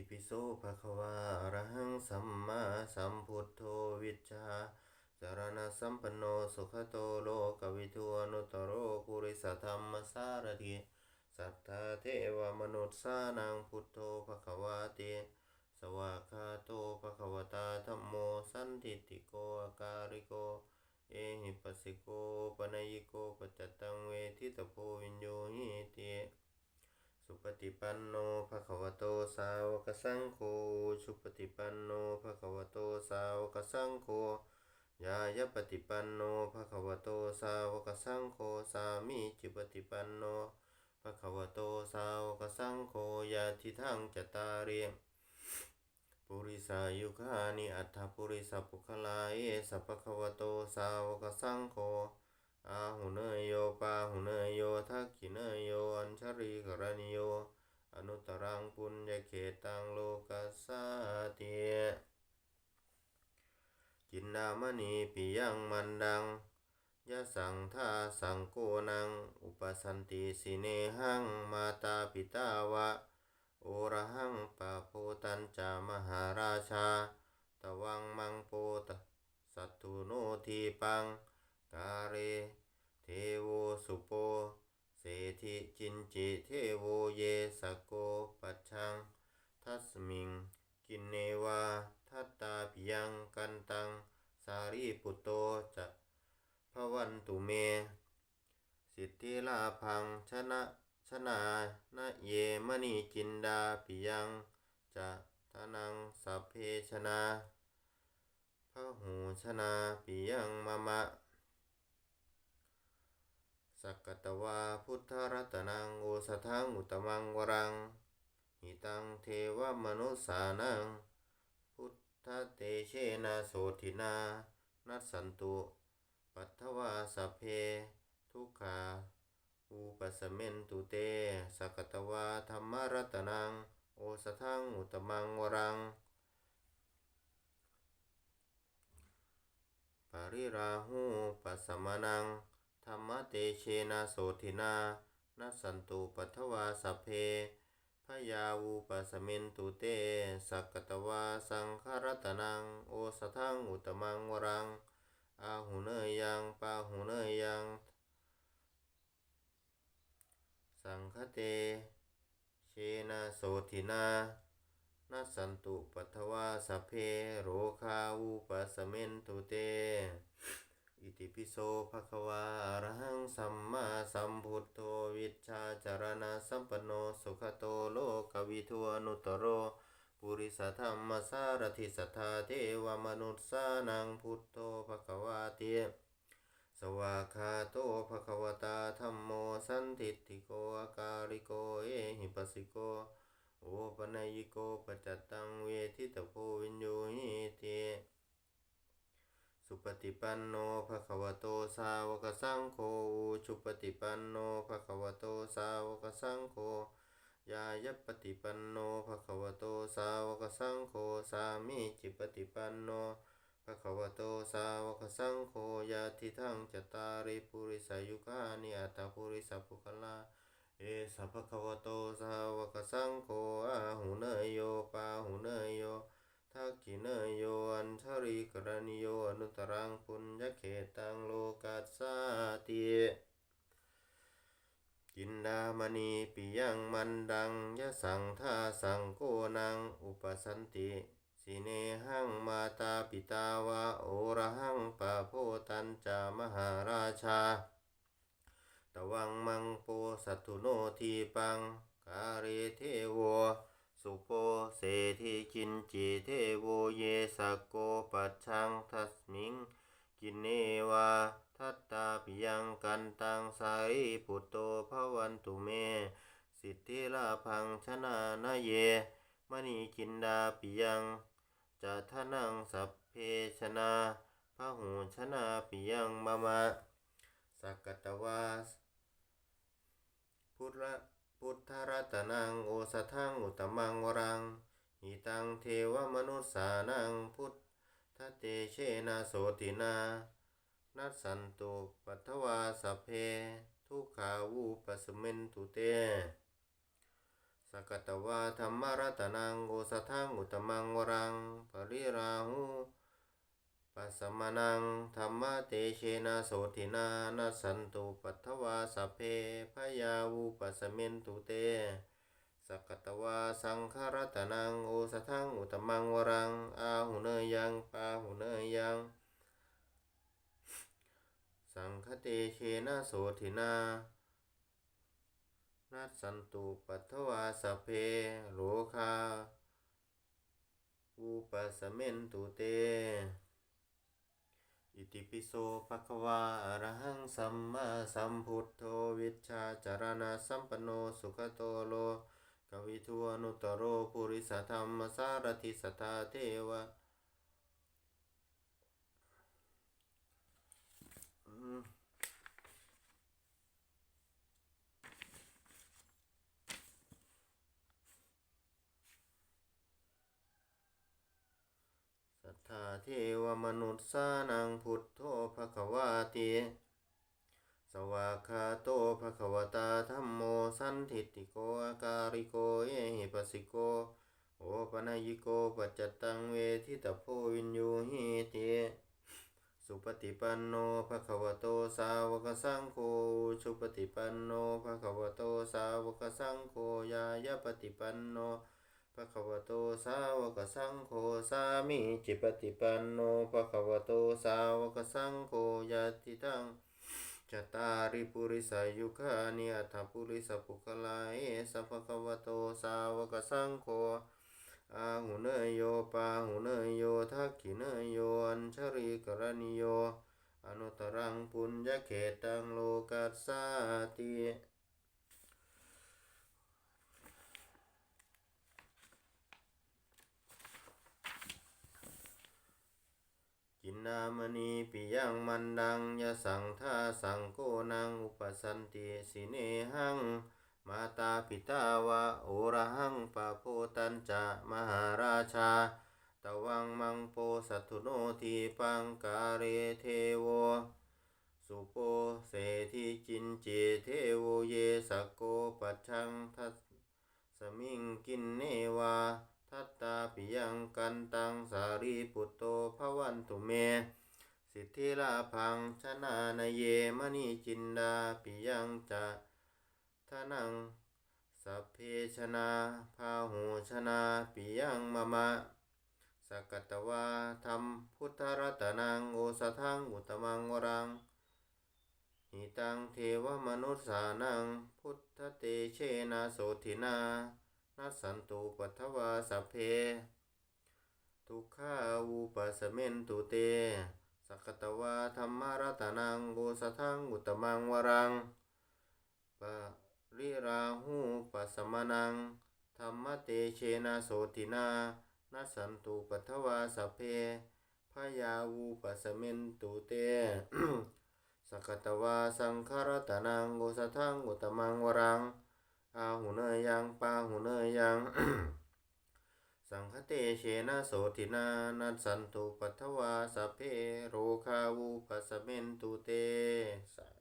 ติปิโสภะคะวาอระหังสัมมาสัมพุทโธวิชาจารณะสัมปันโนสุขโตโลกวิทูอนุตโรปุริสธรรมสารถิสัทธาเทวมนุษย์สานังพุทโธภะคะวาติสวากขาโตภะคะวตาธัมโมสันทิฏฐิโกอาการิโก เอหิปัสสิโกปนัยโกปัจจตังเวทิตโพวินโยหิติสุปฏิปันโนภะคะวะโตาวกสังโฆสุปฏิปันโนภะคะวะโตสาวกสังโฆยายปฏิปันโนภะคะวะโตสาวกสังโฆสามีจิปฏิปันโนภะคะวะโตสาวกสังโฆยาทิทังจตตาริปุริสายุคานิอัตถปุริสปุคลาเอสัพพะคะวะโตสาวกสังโฆอาหุเนยโยปาหุเนยโยทักขิเนยโยอัญชรีกรณิโย อนุตรังปุญญเขตังโลกัสสาติจินดามณีปิยังมันดังยะสังทาสังโกนัง อุปสันติสิเนหังมาตาปิตาวะ โอระหังปะโพตัญจามหาราชา ตวังมังโปตสัตตุโนทีปัง กาเร เทโวสุโป เศธิจินจิเทโวเยสโกปัจชัง ทัสมิง กินเนวาทัตตาปิยังกันตัง สารีปุตโตจะพวันตุเม สิทธิลาพังชนะชนานะเยมณีจินดาปิยังจะทานังสัพเพชนาพระหูชนาปิยังมะมะ สักกตวาพุทธรัตนังโอสทังอุตมังวรัง หิตังเทวมนุสานัง พุทธเตเชนะโสทินา นัสสันตุ ปัทวาสเพ ทุกขาอุปสเมนตุเตสักตวาธรรมรัตนัง โอสทังอุตมังวรัง ปริราหูปัสสมนัง ธรรมเตเชนะโสทินานัสันตุปัทวาสัพเพพยาวูปสมินตุเต สักกตวาสังคารตนัง โอสทังอุตมังวรัง อาหุเนยยังปาหุเนยยัง สังคเต เชนะโสทินานัสันตุปัทวาสัพเพโรคาวูปสมินตุเต อิติปิโสภะคะวาอระหังสัมมาสัมพุทโธวิชชาจารณะสัมปโนสุขโตโลกวิทูอนุตโรปุริสธรรมสารถิสัทธาเทวมนุษย์สานังพุทโธภะคะวาติสวากาโตภะคะวตาธัมโมสันทิฏฐิโกอาการิโกเอหิปัสสิโกโอปนัยโกปจจตังเวทิตโพวินโยหิต ฏิปันโนภะคะวะโตสาวกสังโฆชุปฏิปันโนภะคะวะโตสาวกสังโฆยายปฏิปันโนภะคะวะโตสาวกสังโฆสามีจิปฏิปันโนภะคะวะโตสาวกสังโฆยาทิทังจตตาริปุริสายุคานิอัตตปุริสัพพุคลาเอสัพพะคะวะโตสาวกสังโฆอาหุเนยโยปาหุเนยโย ทักขิเนโยอัญชริกรณิโยอนุตรังปุญญเขตังโลกัสสาติจินดามณีปิยังมันดังยะสังทาสังโกนังอุปสันติสิเนหังมาตาปิตาวะโอระหังปะโพตัญจามหาราชา ตวังมังโปสัตุโนทีปัง กาเรเทโว สุโปเศธิกินจิเทโวเยสโกปัจชังทัสมิง กินเนวาทัตตาปิยังกันตังสารีปุตโตภวันตุเม สิทธิลาพังชนะนาเย มณีจินดาปิยังจะทนังสัพเพชนาพระหูชนะปิยังมะมะสักกตวาสพุทธะ พุทธรัตนังโอสทังอุตมังวรังหิตังเทวมนุสสานังพุทธเตเชนะโสตินา นัสสันตุปัทวาสเพ ทุกขาวูปสมินตุเตสสกตวาธรรมรัตนังโอสทังอุตมังวรัง ปริราหู ปัสสมนังธรรมเตเชนะโสทินานัสสันตุปัทวาสเพพยาวูปัสสเมนตุเตสกตวาสังฆรัตนังโอสทังอุตมังวรังอาหุเนยยังปาหุเนยยัง สังคเตเชนะโสทินานัสสันตุปัทวาสเพโรคาอุปสเมนตุเต ติปิโสภควาอรหังสัมมาสัมพุทโธวิชชาจารณะสัมปโนสุขโตโลกวิทวนุตโรภุริสธรรมสารติสทาเทวะ สัทาเทวมนุษย์สานังพุทโธภควาติสวากขาโตภควตาธรรมโมสันทิติโกอาการิโกเอหิปัสสิโกโอปนยิโกปัจจตังเวทิตโพวินยูหิติสุปฏิปันโนภควโตสาวกสังโฆสุปฏิปันโนภควโตสาวกสังโฆยายาปฏิปันโน ภะคะวะโตสาวกสังโฆสามิจิปฏิปันโนภะคะวะโตสาวกสังโฆยะติตังจตาริปุริสายุคานิอัตปุริสปุคลาเอสะภะคะวะโตสาวกสังโฆอาหุเนยโยปาหุเนยโยทักขิเนยโยอัญชริกรณิโยอนุตรังปุญญเขตังโลกัสสาติ จินนามณีปิยังมันดังยะสังทาสังโกนังอุปสันติสิเนหัง มาตาปิตาวะโอระหังปะโพตันจะมหาราชา ตวังมังโปสัตุโนทีปังกาเรเทโว สุโปเสทิจินเจเทโวเยสโกปัชังทัสสมิงกินเนวา ทัตตาปิยังกันตังสารีปุตโตภวันตุเม สิทธิลาพังชนะนเยมณีจินดาปิยังจะทานังสัพเพชนะพาหูชนะปิยังมะมะสกตวาธรรมพุทธรัตนังโอสทังอุตมังวรังหิตังเทวมนุษสานังพุทธเตเชนะโสทินา นัสสันตุปัทวาสัพเพ ทุกขาวูปัสสเมนตุเต สักตวาธรรมรัตนังโกสทังอุตมังวรังปะริราหูปัสสมนังธรรมเตเชนะโสตินานัสสันตุปัทวาสัพเพพยาวูปัสสเมนตุเตสกตวาสังฆรัตนังโกสทังอุตมังวรง อาหุเนยยังปาหุเนยยัง สังค เชนะโสตินานัสสันตุปัทวาสเพโรคาวูปัสสเมนตุเตสา